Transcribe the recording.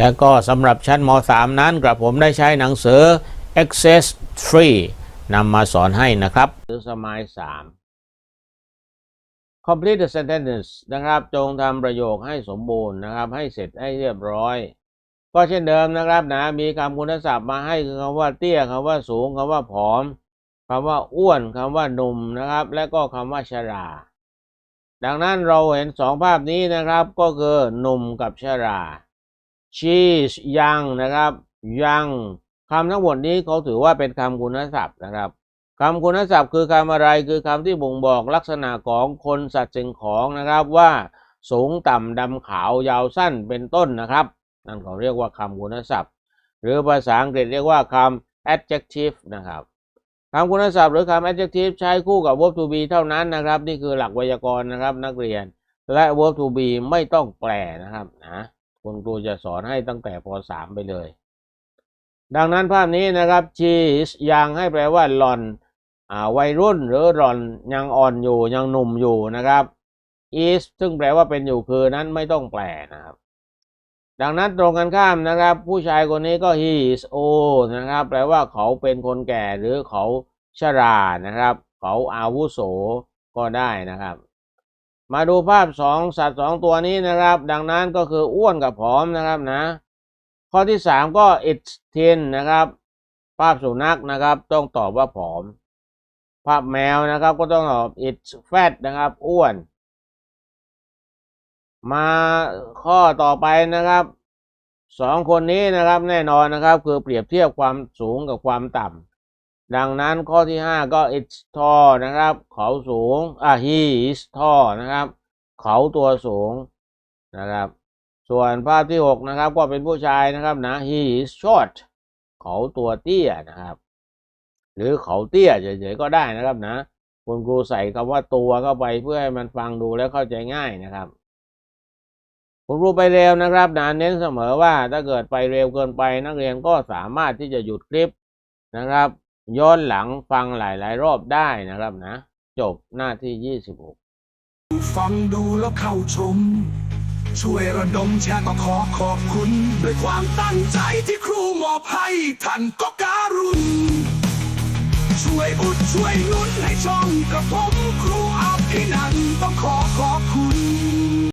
แล้วก็สำหรับชั้นม .3 นั้นกระผมได้ใช้หนังสือ Access 3นำมาสอนให้นะครับหรือสมัย 3 complete the sentence นะครับ จงทำประโยคให้สมบูรณ์นะครับ ให้เสร็จให้เรียบร้อย ก็เช่นเดิมนะครับนะ มีคำคุณศัพท์มาให้คือคำว่าเตี้ยคำว่าสูงคำว่าผอมคำว่าอ้วนคำว่าหนุ่มนะครับ และก็คำว่าชรา ดังนั้นเราเห็นสองภาพนี้นะครับก็คือหนุ่มกับชรา cheese ยังนะครับยังคำทั้งหมดนี้เขาถือว่าเป็นคำคุณศัพท์นะครับคำคุณศัพท์คือคำอะไรคือคำที่บ่งบอกลักษณะของคนสัตว์สิ่งของนะครับว่าสูงต่ำดำขาวยาวสั้นเป็นต้นนะครับ นั่นเขาเรียกว่าคำคุณศัพท์ หรือภาษาอังกฤษเรียกว่าคำ adjective นะครับคำคุณศัพท์หรือคำ adjective ใช้คู่กับ verb to be เท่านั้นนะครับ นี่คือหลักไวยากรณ์นะครับนักเรียน และ verb to be ไม่ต้องแปลนะครับนะ คุณครูจะสอนให้ตั้งแต่ป .3 ไปเลย ดังนั้นภาพนี้นะครับ she is ยังให้แปลว่าหล่อนอวัยรุ่นหรือหล่อนยังอ่อนอยู่ยังหนุ่มอยู่นะครับ is ซึ่งแปลว่าเป็นอยู่คือนั้นไม่ต้องแปลนะครับ ดังนั้นตรงกันข้ามนะครับ ผู้ชายคนนี้ก็ he is old นะครับ แปลว่าเขาเป็นคนแก่หรือเขาชรานะครับ เขาอาวุโสก็ได้นะครับ มาดูภาพสองสัตว์สองตัวนี้นะครับ ดังนั้นก็คืออ้วนกับผอมนะครับนะ ข้อที่สามก็ it's thin นะครับ ภาพสุนัขนะครับ ต้องตอบว่าผอม ภาพแมวนะครับก็ต้องตอบ it's fat นะครับอ้วน มาข้อต่อไปนะครับสองคนนี้นะครับแน่นอนนะครับ คือเปรียบเทียบความสูงกับความต่ำ ดังนั้นข้อที่ห้าก็ it's tall นะครับ เขาสูง อะ he is tall นะครับ เขาตัวสูงนะครับ ส่วนภาพที่หกนะครับ ก็เป็นผู้ชายนะครับนะ he is short เขาตัวเตี้ยนะครับ หรือเขาเตี้ยเฉยๆก็ได้นะครับนะ คุณครูใส่คำว่าตัวเข้าไปเพื่อให้มันฟังดูแล้วเข้าใจง่ายนะครับคุณครูไปเร็วนะครับนะเน้นเสมอว่าถ้าเกิดไปเร็วเกินไปนักเรียนก็สามารถที่จะหยุดคลิปนะครับ ย้อนหลังฟังหลาย ๆ รอบได้นะครับนะ จบหน้าที่ 26 ฟังดูแล้วเข้าชม ช่วยระดมแชร์ก็ขอขอบคุณ ด้วยความตั้งใจที่ครูมอบให้ท่านก็การุณ ช่วยอุดช่วยหนุนให้ช่องกระผมครูอาภินันต้องขอขอบ